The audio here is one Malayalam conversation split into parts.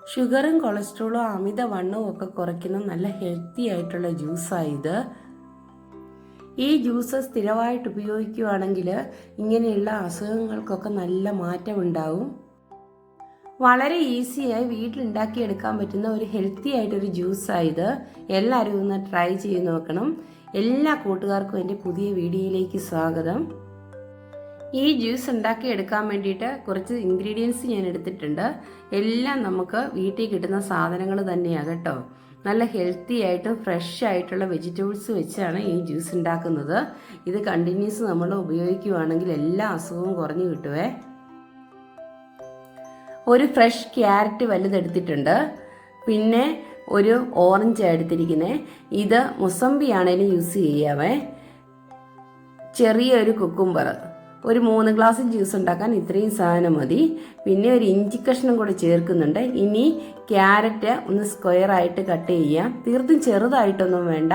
ഷുഗറും കൊളസ്ട്രോളും അമിതവണ്ണവും ഒക്കെ കുറയ്ക്കുന്ന നല്ല ഹെൽത്തി ആയിട്ടുള്ള ജ്യൂസാണ് ഇത്. ഈ ജ്യൂസ് സ്ഥിരമായിട്ട് ഉപയോഗിക്കുകയാണെങ്കിൽ ഇങ്ങനെയുള്ള അസുഖങ്ങൾക്കൊക്കെ നല്ല മാറ്റമുണ്ടാവും. വളരെ ഈസിയായി വീട്ടിലുണ്ടാക്കിയെടുക്കാൻ പറ്റുന്ന ഒരു ഹെൽത്തി ആയിട്ടൊരു ജ്യൂസായത് എല്ലാവരും ഒന്ന് ട്രൈ ചെയ്ത് നോക്കണം. എല്ലാ കൂട്ടുകാർക്കും എന്റെ പുതിയ വീഡിയോയിലേക്ക് സ്വാഗതം. ഈ ജ്യൂസ് ഉണ്ടാക്കി എടുക്കാൻ വേണ്ടിയിട്ട് കുറച്ച് ഇൻഗ്രീഡിയൻസ് ഞാൻ എടുത്തിട്ടുണ്ട്. എല്ലാം നമുക്ക് വീട്ടിൽ കിട്ടുന്ന സാധനങ്ങൾ തന്നെയാണ് കേട്ടോ. നല്ല ഹെൽത്തി ആയിട്ടും ഫ്രഷ് ആയിട്ടുള്ള വെജിറ്റബിൾസ് വെച്ചാണ് ഈ ജ്യൂസ് ഉണ്ടാക്കുന്നത്. ഇത് കണ്ടിന്യൂസ് നമ്മൾ ഉപയോഗിക്കുകയാണെങ്കിൽ എല്ലാ അസുഖവും കുറഞ്ഞു കിട്ടുവേ. ഒരു ഫ്രഷ് ക്യാരറ്റ് വലുതെടുത്തിട്ടുണ്ട് പിന്നെ ഒരു ഓറഞ്ച് എടുത്തിരിക്കുന്നത് ഇത് മുസമ്പിയാണേലും യൂസ് ചെയ്യാവേ. ചെറിയൊരു കുക്കുംബർ ഒരു മൂന്ന് ഗ്ലാസ് ജ്യൂസ് ഉണ്ടാക്കാൻ ഇത്രയും സാധനം മതി. പിന്നെ ഒരു ഇഞ്ചി കഷ്ണം കൂടെ ചേർക്കുന്നുണ്ട്. ഇനി ക്യാരറ്റ് ഒന്ന് സ്ക്വയർ ആയിട്ട് കട്ട് ചെയ്യാം. തീർത്തും ചെറുതായിട്ടൊന്നും വേണ്ട.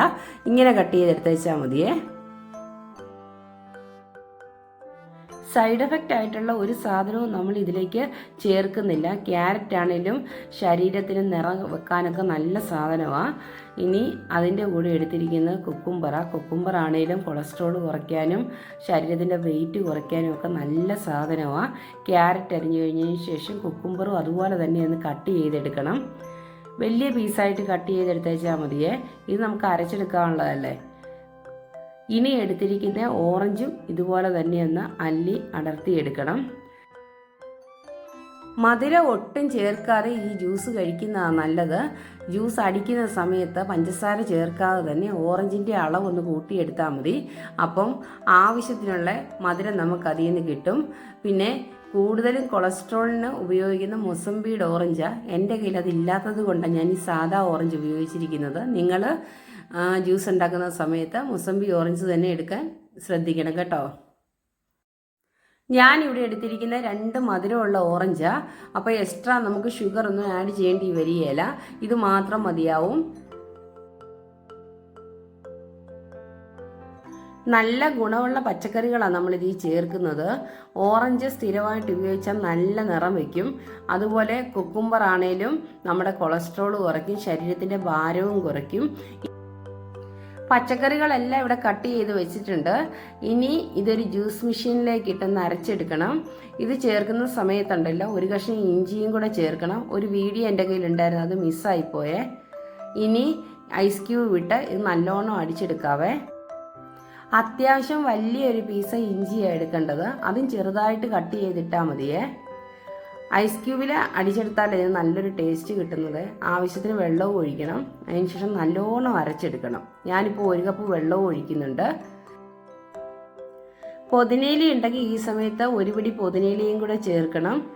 ഇങ്ങനെ കട്ട് ചെയ്തെടുത്ത് വെച്ചാൽ മതിയേ. സൈഡ് എഫക്റ്റ് ആയിട്ടുള്ള ഒരു സാധനവും നമ്മൾ ഇതിലേക്ക് ചേർക്കുന്നില്ല. ക്യാരറ്റ് ആണെങ്കിലും ശരീരത്തിന് നിറം വെക്കാനൊക്കെ നല്ല സാധനമാണ് ഇനി അതിന്റെ കൂടെ എടുത്തിരിക്കുന്നത് കുക്കുംബറ. കുക്കുംബർ ആണെങ്കിലും കൊളസ്ട്രോൾ കുറയ്ക്കാനും ശരീരത്തിന്റെ വെയിറ്റ് കുറയ്ക്കാനും ഒക്കെ നല്ല സാധനമാണ് ക്യാരറ്റ് അരിഞ്ഞു കഴിഞ്ഞതിന് ശേഷം കുക്കുംബറും അതുപോലെ തന്നെ ഒന്ന് കട്ട് ചെയ്തെടുക്കണം. വലിയ പീസായിട്ട് കട്ട് ചെയ്തെടുത്തേച്ചാൽ മതിയേ. ഇത് നമുക്ക് അരച്ചെടുക്കാനുള്ളതല്ലേ? ഇനി എടുത്തിരിക്കുന്ന ഓറഞ്ചും ഇതുപോലെ തന്നെ ഒന്ന് അല്ലി അടർത്തിയെടുക്കണം മധുര ഒട്ടും ചേർക്കാതെ ഈ ജ്യൂസ് കഴിക്കുന്നതാണ് നല്ലത്. ജ്യൂസ് അടിക്കുന്ന സമയത്ത് പഞ്ചസാര ചേർക്കാതെ തന്നെ ഓറഞ്ചിന്റെ അളവൊന്ന് കൂട്ടിയെടുത്താൽ മതി. അപ്പം ആവശ്യത്തിനുള്ള മധുരം നമുക്ക് അതിൽ നിന്ന് കിട്ടും. പിന്നെ കൂടുതലും കൊളസ്ട്രോളിന് ഉപയോഗിക്കുന്ന മൊസംബിയുടെ ഓറഞ്ചാണ് എന്റെ കയ്യിൽ അതില്ലാത്തത് കൊണ്ടാണ് ഞാൻ ഈ സാധാ ഓറഞ്ച് ഉപയോഗിച്ചിരിക്കുന്നത്. നിങ്ങൾ ജ്യൂസ് ഉണ്ടാക്കുന്ന സമയത്ത് മുസംബി ഓറഞ്ച് തന്നെ എടുക്കാൻ ശ്രദ്ധിക്കണം കേട്ടോ. ഞാനിവിടെ എടുത്തിരിക്കുന്ന രണ്ട് മധുരമുള്ള ഓറഞ്ചാണ് അപ്പോൾ എക്സ്ട്രാ നമുക്ക് ഷുഗർ ഒന്നും ആഡ് ചെയ്യേണ്ടി വരികയില്ല. ഇത് മാത്രം മതിയാവും. നല്ല ഗുണമുള്ള പച്ചക്കറികളാണ് നമ്മൾ ഇതിൽ ചേർക്കുന്നത്. ഓറഞ്ച് സ്ഥിരമായിട്ട് ഉപയോഗിച്ചാൽ നല്ല നിറം വയ്ക്കും അതുപോലെ കുക്കുംബർ ആണേലും നമ്മുടെ കൊളസ്ട്രോൾ കുറയ്ക്കും ശരീരത്തിന്റെ ഭാരവും കുറയ്ക്കും. പച്ചക്കറികളെല്ലാം ഇവിടെ കട്ട് ചെയ്ത് വെച്ചിട്ടുണ്ട്. ഇനി ഇതൊരു ജ്യൂസ് മെഷീനിലേക്ക് ഇട്ടൊന്ന് അരച്ചെടുക്കണം. ഇത് ചേർക്കുന്ന സമയത്തുണ്ടല്ലോ ഒരു കഷ്ണം ഇഞ്ചിയും കൂടെ ചേർക്കണം. ഒരു വീഡിയോ എന്റെ കയ്യിലുണ്ടായിരുന്നു അത് മിസ്സായിപ്പോയേ ഇനി ഐസ് ക്യൂബ് ഇട്ട് ഇത് നല്ലോണം അടിച്ചെടുക്കാവേ. അത്യാവശ്യം വലിയൊരു പീസ് ഇഞ്ചിയാണ് എടുക്കേണ്ടത്. അതും ചെറുതായിട്ട് കട്ട് ചെയ്തിട്ടാൽ മതിയേ. ഐസ് ക്യൂബിൽ അടിച്ചെടുത്താൽ ഇത് നല്ലൊരു ടേസ്റ്റ് കിട്ടുന്നത്. ആവശ്യത്തിന് വെള്ളവും ഒഴിക്കണം. അതിനുശേഷം നല്ലോണം അരച്ചെടുക്കണം. ഞാനിപ്പോൾ ഒരു കപ്പ് വെള്ളവും ഒഴിക്കുന്നുണ്ട്. പൊതിനേല ഉണ്ടെങ്കിൽ ഈ സമയത്ത് ഒരു പിടി പൊതിനയിലയും കൂടെ ചേർക്കണം.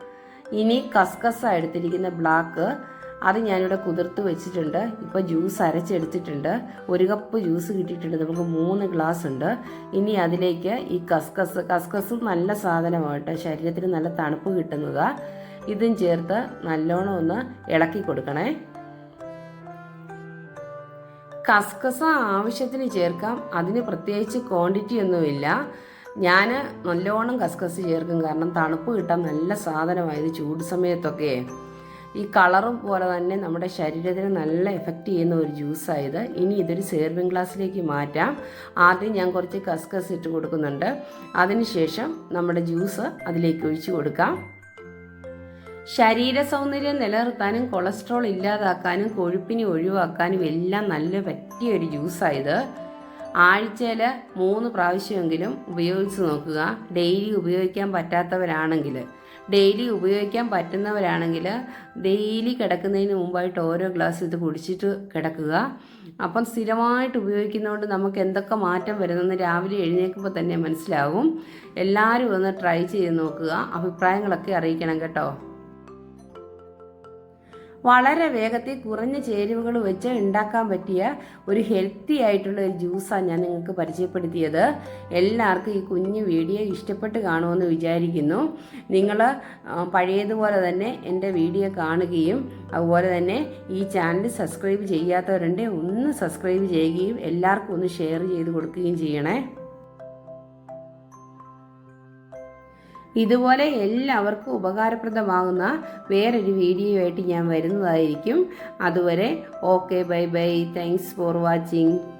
ഇനി കസ്കസ എടുത്തിരിക്കുന്ന ബ്ലാക്ക് അത് ഞാനിവിടെ കുതിർത്ത് വെച്ചിട്ടുണ്ട്. ഇപ്പോൾ ജ്യൂസ് അരച്ചെടുത്തിട്ടുണ്ട്. ഒരു കപ്പ് ജ്യൂസ് കിട്ടിയിട്ടുണ്ട്. നമുക്ക് മൂന്ന് ഗ്ലാസ് ഉണ്ട്. ഇനി അതിലേക്ക് ഈ കസ്കസ് കസ്കസ് നല്ല സാധനമായിട്ട് ശരീരത്തിന് നല്ല തണുപ്പ് കിട്ടുന്നതാണ് ഇതും ചേർത്ത് നല്ലോണം ഒന്ന് ഇളക്കി കൊടുക്കണേ. കസ്കസ ആവശ്യത്തിന് ചേർക്കാം. അതിന് പ്രത്യേകിച്ച് ക്വാണ്ടിറ്റി ഒന്നുമില്ല. ഞാൻ നല്ലോണം കസ്കസ് ചേർക്കും. കാരണം തണുപ്പ് കിട്ടാൻ നല്ല സാധനമായത് ചൂട് സമയത്തൊക്കെ. ഈ കളറും പോലെ തന്നെ നമ്മുടെ ശരീരത്തിന് നല്ല എഫക്റ്റ് ചെയ്യുന്ന ഒരു ജ്യൂസായത് ഇനി ഇതൊരു സെർവിങ് ഗ്ലാസ്സിലേക്ക് മാറ്റാം. ആദ്യം ഞാൻ കുറച്ച് കസ്കസ് ഇട്ട് കൊടുക്കുന്നുണ്ട്. അതിനുശേഷം നമ്മുടെ ജ്യൂസ് അതിലേക്ക് ഒഴിച്ചു കൊടുക്കാം. ശരീര സൗന്ദര്യം നിലനിർത്താനും കൊളസ്ട്രോൾ ഇല്ലാതാക്കാനും കൊഴുപ്പിനെ ഒഴിവാക്കാനും എല്ലാം നല്ല പറ്റിയ ഒരു ജ്യൂസായത് ആഴ്ചയിൽ മൂന്ന് പ്രാവശ്യമെങ്കിലും ഉപയോഗിച്ച് നോക്കുക. ഡെയിലി ഉപയോഗിക്കാൻ പറ്റാത്തവരാണെങ്കിൽ ഡെയിലി ഉപയോഗിക്കാൻ പറ്റുന്നവരാണെങ്കിൽ ഡെയിലി കിടക്കുന്നതിന് മുമ്പായിട്ട് ഓരോ ഗ്ലാസ് ഇത് കുടിച്ചിട്ട് കിടക്കുക. അപ്പം സ്ഥിരമായിട്ട് ഉപയോഗിക്കുന്നതുകൊണ്ട് നമുക്ക് എന്തൊക്കെ മാറ്റം വരുന്നെന്ന് രാവിലെ എഴുന്നേൽക്കുമ്പോൾ തന്നെ മനസ്സിലാവും. എല്ലാവരും ഒന്ന് ട്രൈ ചെയ്ത് നോക്കുക. അഭിപ്രായങ്ങളൊക്കെ അറിയിക്കണം കേട്ടോ. വളരെ വേഗത്തിൽ കുറഞ്ഞ ചേരുവകൾ വെച്ച് ഉണ്ടാക്കാൻ പറ്റിയ ഒരു ഹെൽത്തി ആയിട്ടുള്ള ഒരു ജ്യൂസാണ് ഞാൻ നിങ്ങൾക്ക് പരിചയപ്പെടുത്തിയത്. എല്ലാവർക്കും ഈ കുഞ്ഞു വീഡിയോ ഇഷ്ടപ്പെട്ട് കാണുമെന്ന് വിചാരിക്കുന്നു. നിങ്ങൾ പഴയതുപോലെ തന്നെ എന്റെ വീഡിയോ കാണുകയും അതുപോലെ തന്നെ ഈ ചാനൽ സബ്സ്ക്രൈബ് ചെയ്യാത്തവരുണ്ടെങ്കിൽ ഒന്ന് സബ്സ്ക്രൈബ് ചെയ്യുകയും എല്ലാവർക്കും ഒന്ന് ഷെയർ ചെയ്ത് കൊടുക്കുകയും ചെയ്യണേ. ഇതുപോലെ എല്ലാവർക്കും ഉപകാരപ്രദമാകുന്ന വേറൊരു വീഡിയോ ആയിട്ട് ഞാൻ വരുന്നതായിരിക്കും. അതുവരെ okay bye bye thanks for watching